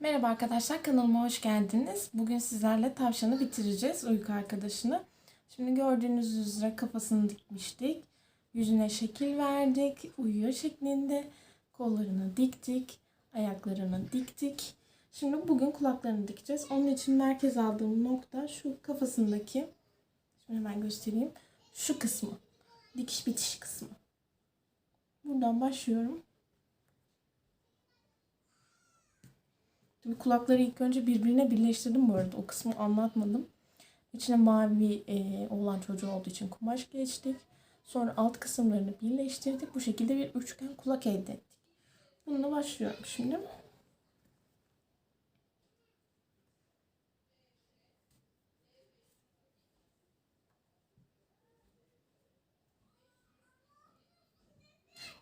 Merhaba arkadaşlar kanalıma hoş geldiniz. Bugün sizlerle tavşanı bitireceğiz uyku arkadaşını. Şimdi gördüğünüz üzere kafasını dikmiştik. Yüzüne şekil verdik. Uyuyor şeklinde. Kollarını diktik. Ayaklarını diktik. Şimdi bugün kulaklarını dikeceğiz. Onun için merkez aldığım nokta şu kafasındaki. Şimdi hemen göstereyim. Şu kısmı. Dikiş bitiş kısmı. Buradan başlıyorum. Tabii kulakları ilk önce birbirine birleştirdim bu arada. O kısmı anlatmadım. İçine mavi e, olan çocuğu olduğu için kumaş geçtik. Sonra alt kısımlarını birleştirdik. Bu şekilde bir üçgen kulak elde ettik. Bununla başlıyorum şimdi.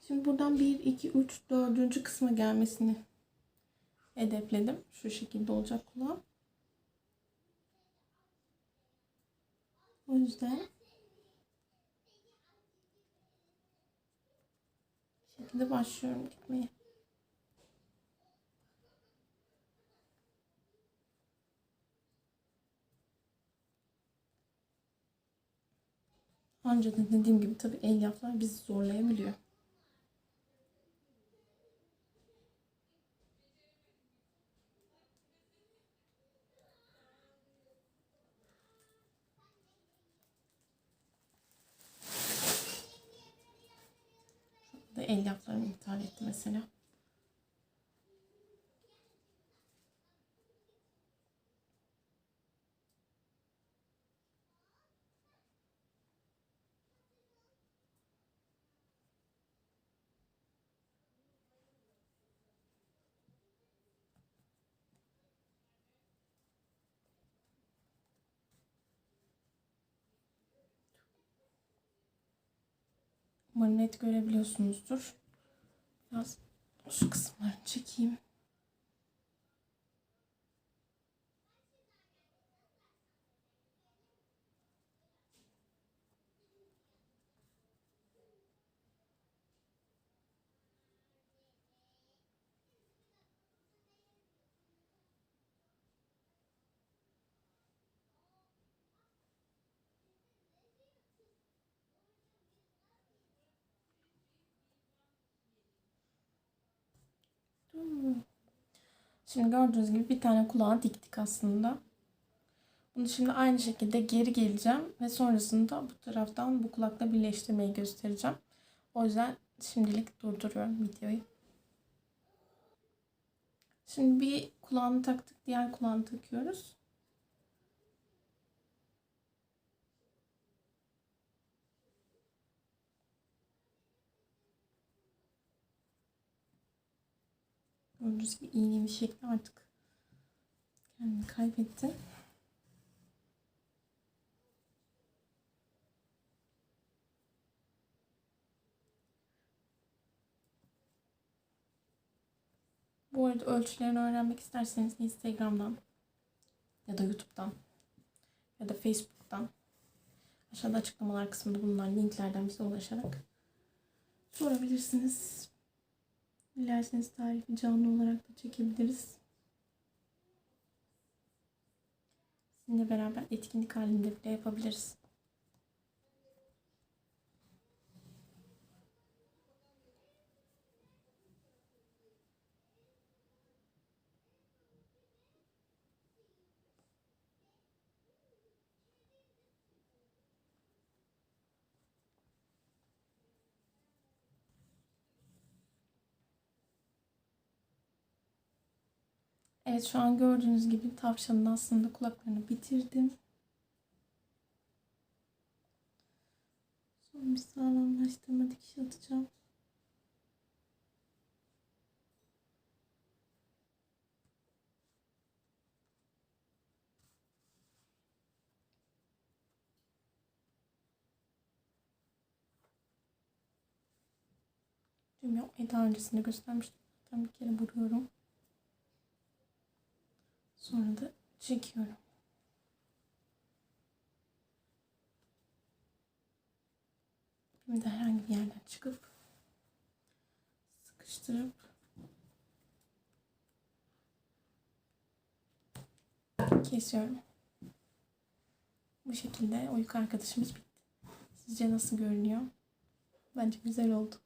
Şimdi buradan 1, 2, 3, 4. kısma gelmesini hedefledim. Şu şekilde olacak kulağım. O yüzden şekilde başlıyorum dikmeye. Ancak dediğim gibi tabii elyaflar bizi zorlayabiliyor. Da elyaflarımı iptal etti mesela. Umarım görebiliyorsunuzdur. Biraz şu kısımlarını çekeyim. Şimdi gördüğünüz gibi bir tane kulağı diktik aslında. Bunu şimdi aynı şekilde geri geleceğim ve sonrasında bu taraftan bu kulakla birleştirmeyi göstereceğim. O yüzden şimdilik durduruyorum videoyu. Şimdi bir kulağını taktık, diğer kulağını takıyoruz. Gördüğünüz gibi iğnenin şekli artık kendini kaybetti. Bu arada ölçülerini öğrenmek isterseniz Instagram'dan ya da YouTube'dan ya da Facebook'tan aşağıda açıklamalar kısmında bulunan linklerden bize ulaşarak sorabilirsiniz. Dilerseniz tarifi canlı olarak da çekebiliriz. Sizinle beraber etkinlik halinde bile yapabiliriz. Evet şu an gördüğünüz gibi tavşanın aslında kulaklarını bitirdim. Son bir sağlamlaştırma dikiş atacağım. Yapmayı daha öncesinde göstermiştim. Zaten bir kere vuruyorum. Sonra da çekiyorum. Şimdi herhangi bir yerden çıkıp sıkıştırıp kesiyorum. Bu şekilde uyku arkadaşımız bitti. Sizce nasıl görünüyor? Bence güzel oldu.